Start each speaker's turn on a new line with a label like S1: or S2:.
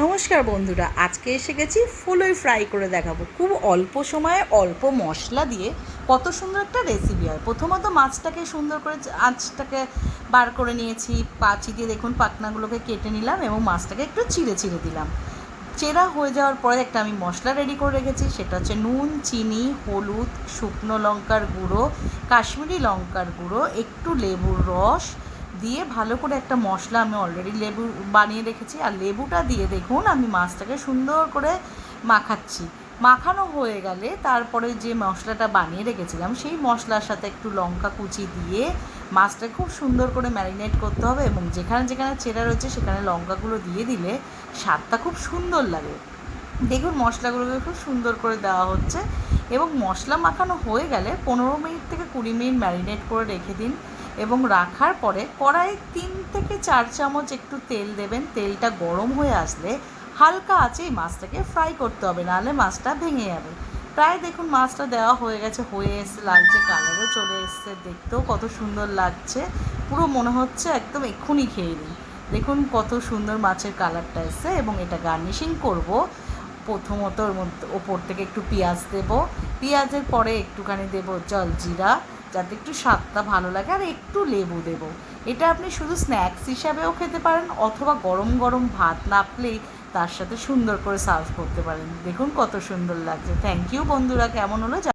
S1: নমস্কার বন্ধুরা, আজকে এসে গেছি ফুলই ফ্রাই করে দেখাবো। খুব অল্প সময়ে অল্প মশলা দিয়ে কত সুন্দর একটা রেসিপি হয়। প্রথমত মাছটাকে সুন্দর করে আঁচটাকে বার করে নিয়েছি, পাচি দিয়ে দেখুন পাখনাগুলোকে কেটে নিলাম এবং মাছটাকে একটু চিড়ে চিড়ে দিলাম। চেরা হয়ে যাওয়ার পরে একটা আমি মশলা রেডি করে রেখেছি, সেটা হচ্ছে নুন, চিনি, হলুদ, শুকনো লঙ্কার গুঁড়ো, কাশ্মীরি লঙ্কার গুঁড়ো, একটু লেবুর রস দিয়ে ভালো করে একটা মশলা আমি অলরেডি লেবু বানিয়ে রেখেছি। আর লেবুটা দিয়ে দেখুন, আমি মাছটাকে সুন্দর করে মাখাচ্ছি। মাখানো হয়ে গেলে তারপরে যে মশলাটা বানিয়ে রেখেছিলাম, সেই মশলার সাথে একটু লঙ্কা কুচি দিয়ে মাছটা খুব সুন্দর করে ম্যারিনেট করতে হবে এবং যেখানে যেখানে চেরা রয়েছে সেখানে লঙ্কাগুলো দিয়ে দিলে স্বাদটা খুব সুন্দর লাগে। দেখুন মশলাগুলোকে খুব সুন্দর করে দেওয়া হচ্ছে এবং মশলা মাখানো হয়ে গেলে পনেরো মিনিট থেকে কুড়ি মিনিট ম্যারিনেট করে রেখে দিন। এবং রাখার পরে কড়াই তিন থেকে চার চামচ একটু তেল দেবেন। তেলটা গরম হয়ে আসলে হালকা আছে এই মাছটাকে ফ্রাই করতে হবে, নাহলে মাছটা ভেঙে যাবে। প্রায় দেখুন মাছটা দেওয়া হয়ে গেছে, হয়ে এসছে লালচে কালারও চলে এসছে, দেখতেও কত সুন্দর লাগছে। পুরো মনে হচ্ছে একদম এক্ষুনি খেয়ে নিই দেখুন কত সুন্দর মাছের কালারটা এসছে এবং এটা গার্নিশিং করব। প্রথমত ওর মধ্যে ওপর থেকে একটু পেঁয়াজ দেব। পেঁয়াজের পরে একটুখানি দেব জলজিরা যাতে একটু স্বাদটা ভালো লাগে আর একটু লেবু দেব। এটা আপনি শুধু স্ন্যাক্স হিসাবেও খেতে পারেন অথবা গরম গরম ভাত নাপলেই তার সাথে সুন্দর করে সার্ভ করতে পারেন। দেখুন কত সুন্দর লাগছে। থ্যাংক ইউ বন্ধুরা, কেমন হলো